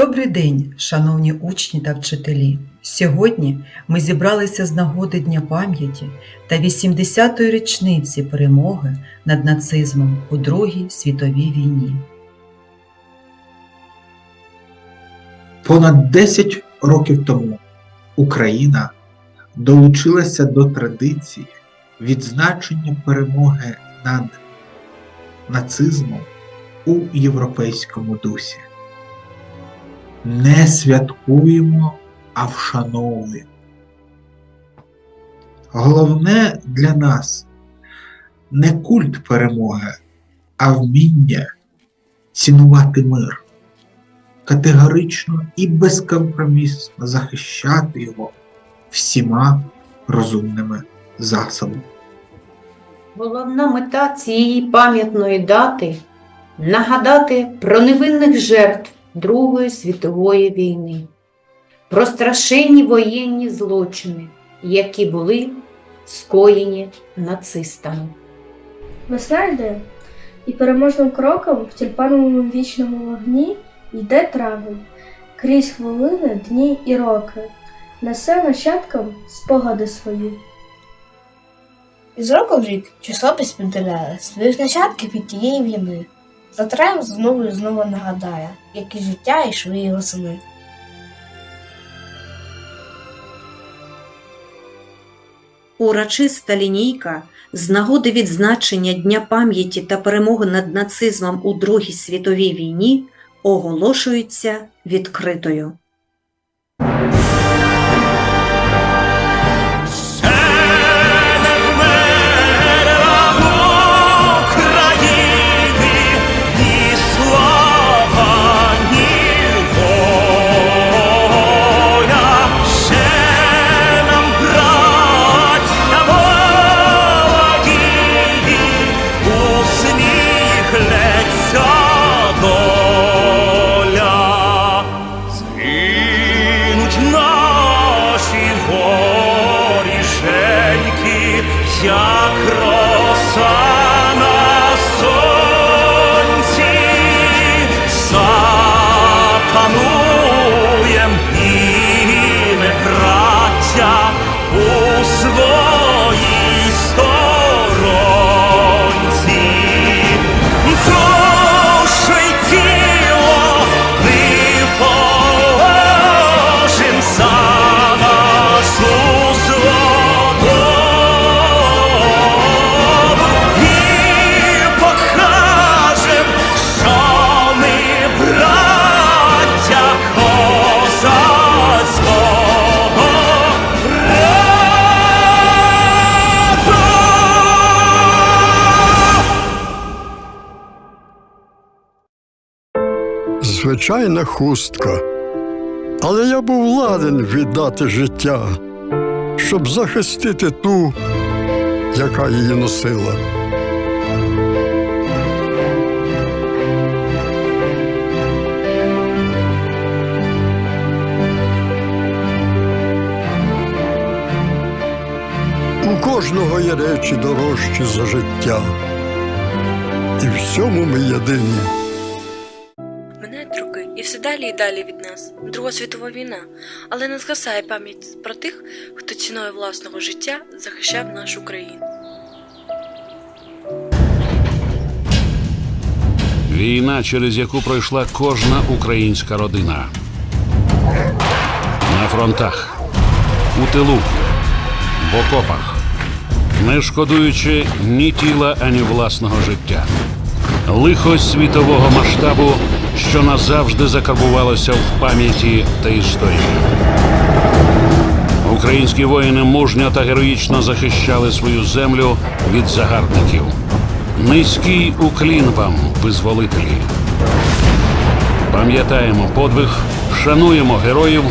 Добрий день, шановні учні та вчителі! Сьогодні ми зібралися з нагоди Дня пам'яті та 80-ї річниці перемоги над нацизмом у Другій світовій війні. Понад 10 років тому Україна долучилася до традиції відзначення перемоги над нацизмом у європейському дусі. Не святкуємо, а вшановуємо. Головне для нас не культ перемоги, а вміння цінувати мир категорично і безкомпромісно захищати його всіма розумними засобами. Головна мета цієї пам'ятної дати нагадати про невинних жертв Другої світової війни, про страшенні воєнні злочини, які були скоєні нацистами. Весна йде, і переможним кроком в тюльпановому вічному вогні йде травень, крізь хвилини, дні і роки, несе нащадкам спогади свої. Із року в рік число підпіделяє своїх нащадків від тієї війни. За траєм знову і знову нагадає, як і життя йшли його сини. Урочиста лінійка з нагоди відзначення Дня пам'яті та перемоги над нацизмом у Другій світовій війні оголошується відкритою. Звичайна хустка. Але я був ладен віддати життя, щоб захистити ту, яка її носила. У кожного є речі дорожчі за життя. І в цьому ми єдині. Далі і далі від нас. Друга світова війна, але не згасає пам'ять про тих, хто ціною власного життя захищав нашу країну. Війна, через яку пройшла кожна українська родина. На фронтах, у тилу, в окопах, не шкодуючи ні тіла, ані власного життя. Лихо світового масштабу, що назавжди закарбувалося в пам'яті та історії. Українські воїни мужньо та героїчно захищали свою землю від загарбників. Низький уклін вам, визволителі. Пам'ятаємо подвиг, шануємо героїв,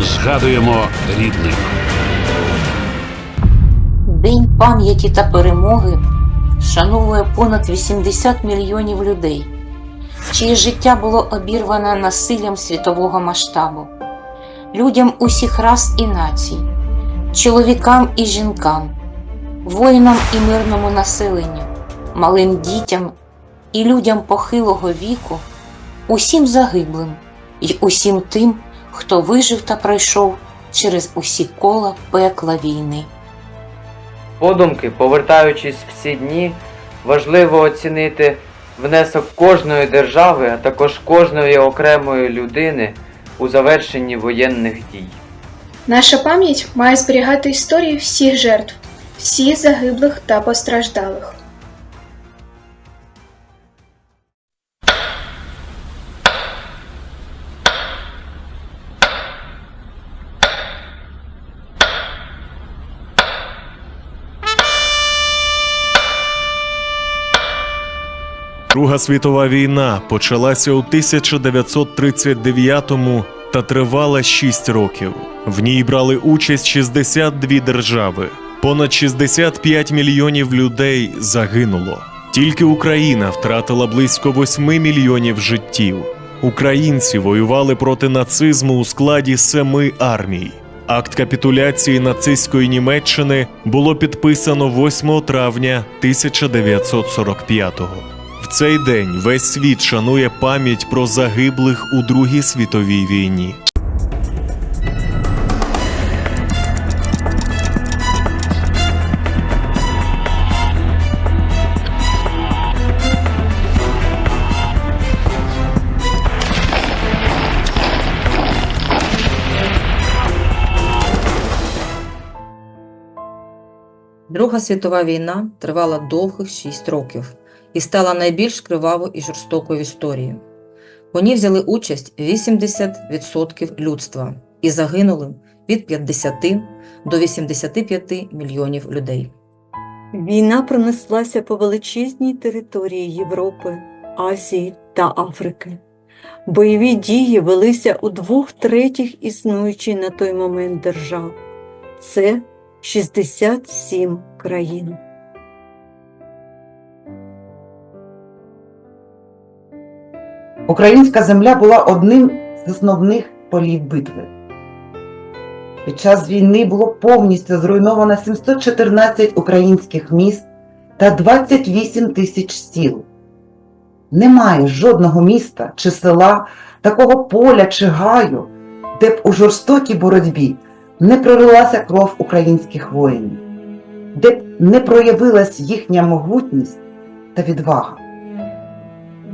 згадуємо рідних. День пам'яті та перемоги шановує понад 80 мільйонів людей, чиє життя було обірване насиллям світового масштабу, людям усіх рас і націй, чоловікам і жінкам, воїнам і мирному населенню, малим дітям і людям похилого віку, усім загиблим, й усім тим, хто вижив та пройшов через усі кола пекла війни. Подумки, повертаючись в ці дні, важливо оцінити внесок кожної держави, а також кожної окремої людини у завершенні воєнних дій. Наша пам'ять має зберігати історії всіх жертв, всіх загиблих та постраждалих. Друга світова війна почалася у 1939-му та тривала 6 років. В ній брали участь 62 держави. Понад 65 мільйонів людей загинуло. Тільки Україна втратила близько 8 мільйонів життів. Українці воювали проти нацизму у складі семи армій. Акт капітуляції нацистської Німеччини було підписано 8 травня 1945-го. Цей день весь світ шанує пам'ять про загиблих у Другій світовій війні. Друга світова війна тривала довгих шість років і стала найбільш кривавою і жорстокою в історії. У ній взяли участь 80% людства і загинули від 50 до 85 мільйонів людей. Війна пронеслася по величезній території Європи, Азії та Африки. Бойові дії велися у двох третіх існуючій на той момент держав. Це 67 країн. Українська земля була одним з основних полів битви. Під час війни було повністю зруйновано 714 українських міст та 28 тисяч сіл. Немає жодного міста чи села, такого поля чи гаю, де б у жорстокій боротьбі не пролилася кров українських воїнів, де б не проявилась їхня могутність та відвага.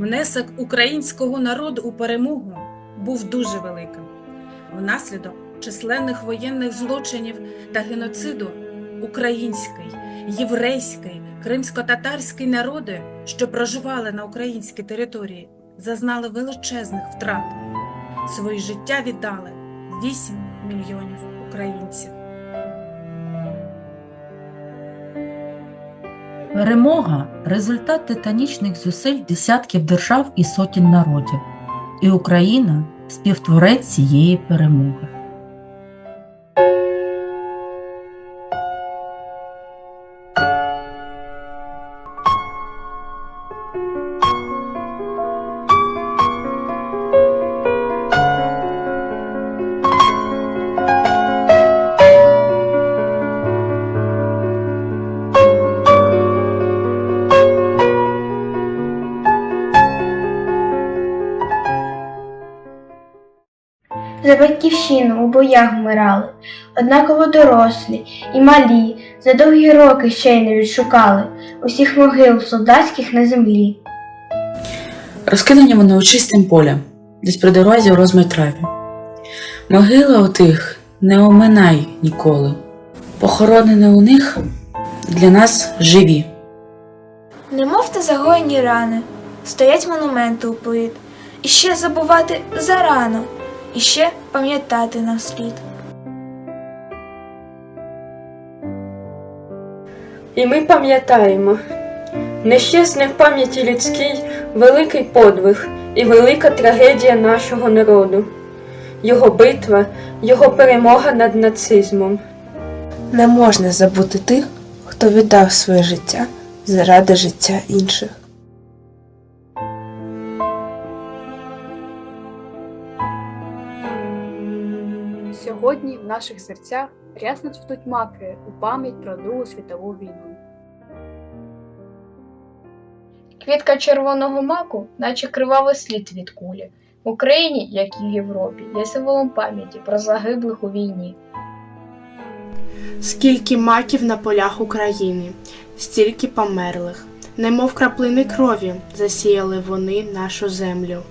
Внесок українського народу у перемогу був дуже великим. Внаслідок численних воєнних злочинів та геноциду український, єврейський, кримсько-татарський народи, що проживали на українській території, зазнали величезних втрат. Свої життя віддали 8 мільйонів українців. Перемога результат титанічних зусиль десятків держав і сотень народів. І Україна співтворець цієї перемоги. За батьківщину у боях вмирали, однаково дорослі і малі, за довгі роки ще й не відшукали усіх могил солдатських на землі. Розкидані вони у чистим полям, десь при дорозі у розмір траві. Могила у тих не оминай ніколи. Похоронені у них для нас живі. Немов та загоєні рани, стоять монументи у плит, і ще забувати зарано, і ще пам'ятати нам слід. І ми пам'ятаємо, нещасний в пам'яті людській великий подвиг і велика трагедія нашого народу, його битва, його перемога над нацизмом. Не можна забути тих, хто віддав своє життя заради життя інших. Сьогодні в наших серцях рясно цвітуть маки у пам'ять про Другу світову війну. Квітка червоного маку, наче кривавий слід від кулі, В Україні, як і в Європі, є символом пам'яті про загиблих у війні. Скільки маків на полях України, стільки померлих, немов краплини крові засіяли вони нашу землю.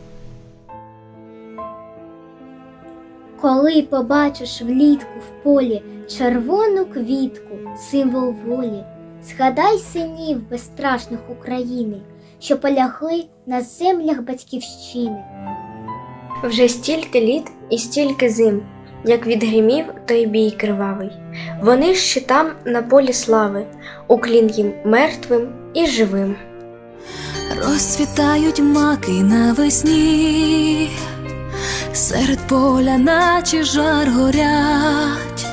Коли побачиш влітку в полі червону квітку, символ волі, згадай синів безстрашних України, що полягли на землях батьківщини. Вже стільки літ і стільки зим, як відгримів той бій кривавий. Вони ж ще там на полі слави, уклін їм мертвим і живим. Розцвітають маки навесні, серед поля, наче жар горять,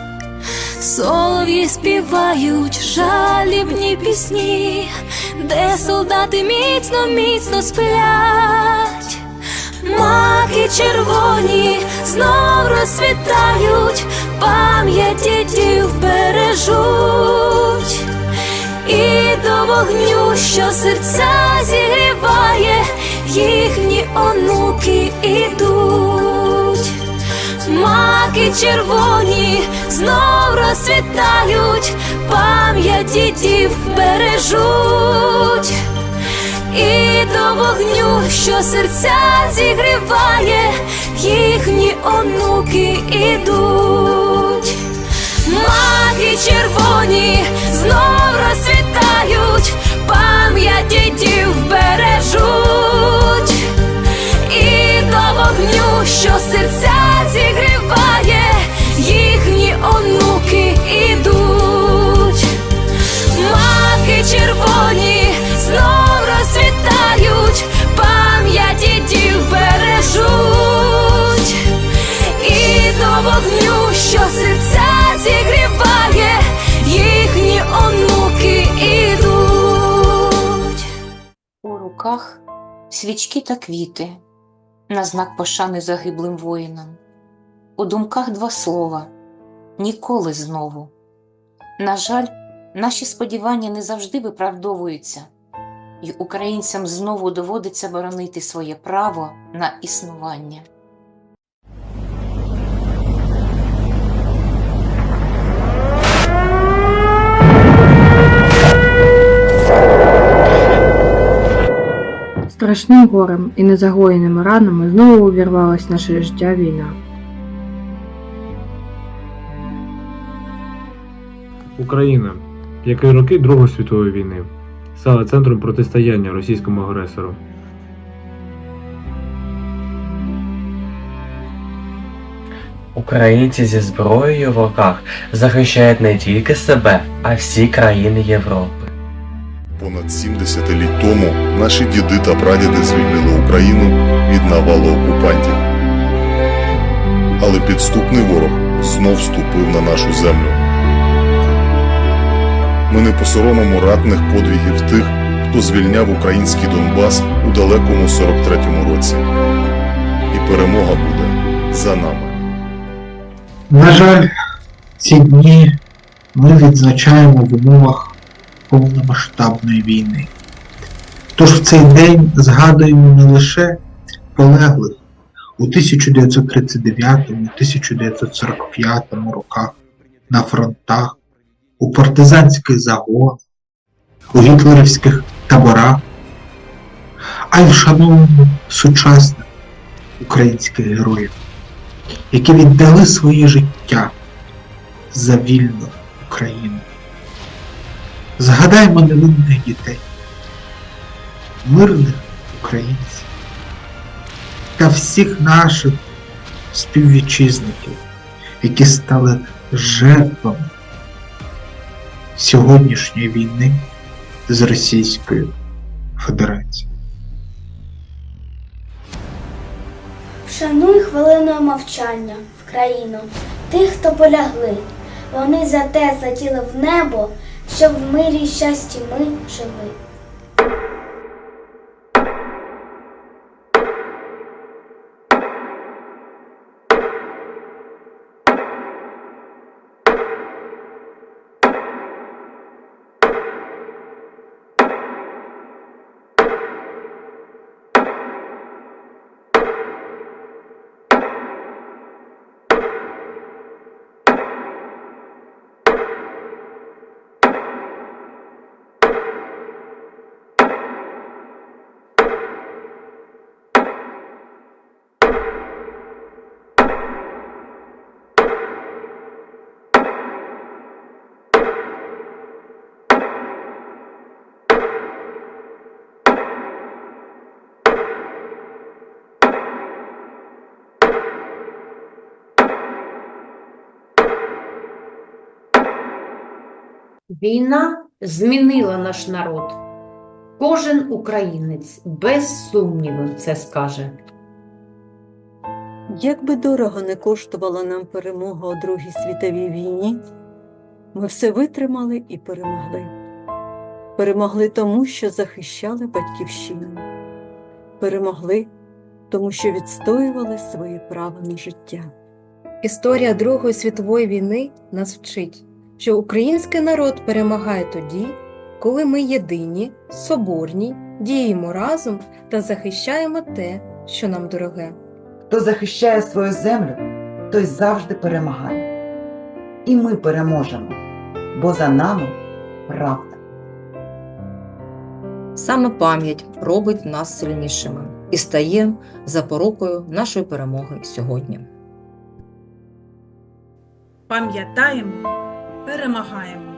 солов'ї співають жалібні пісні, де солдати міцно, міцно сплять, маки червоні знов розцвітають, пам'ять дідів бережуть. І до вогню, що серця зігріває, їхні онуки ідуть. Маки червоні знов розцвітають, пам'ять дідів бережуть. І до вогню, що серця зігріває, їхні онуки ідуть. Маки червоні знов розцвітають, пам'ять дідів бережуть. І до вогню, що серця зігріває, руках свічки та квіти на знак пошани загиблим воїнам. У думках два слова ніколи знову. На жаль, наші сподівання не завжди виправдовуються, і українцям знову доводиться боронити своє право на існування. Страшним горем і незагоєними ранами знову увірвалась в наше життя війна. Україна, як і роки Другої світової війни, стала центром протистояння російському агресору. Українці зі зброєю в руках захищають не тільки себе, а всі країни Європи. Понад сім десятиліть тому наші діди та прадіди звільнили Україну від навалу окупантів. Але підступний ворог знов ступив на нашу землю. Ми не посоромимо ратних подвігів тих, хто звільняв український Донбас у далекому 43-му році. І перемога буде за нами. На жаль, ці дні ми відзначаємо в умовах повномасштабної війни. Тож в цей день згадуємо не лише полеглих у 1939-1945 роках на фронтах, у партизанських загонах, у гітлерівських таборах, а й вшановуємо сучасних українських героїв, які віддали своє життя за вільну Україну. Згадаймо невинних дітей, мирних українців та всіх наших співвітчизників, які стали жертвами сьогоднішньої війни з Російською Федерацією. Вшануй хвилиною мовчання в країну тих, хто полягли. Вони за те затіли в небо, щоб в мирі щасті ми жили. Війна змінила наш народ. Кожен українець без сумніву це скаже. Як би дорого не коштувала нам перемога у Другій світовій війні, ми все витримали і перемогли. Перемогли тому, що захищали батьківщину. Перемогли, тому що відстоювали своє право на життя. Історія Другої світової війни нас вчить, що український народ перемагає тоді, коли ми єдині, соборні, діємо разом та захищаємо те, що нам дороге. Хто захищає свою землю, той завжди перемагає. І ми переможемо, бо за нами правда. Саме пам'ять робить нас сильнішими і стає запорукою нашої перемоги сьогодні. Пам'ятаємо, перемагаємо.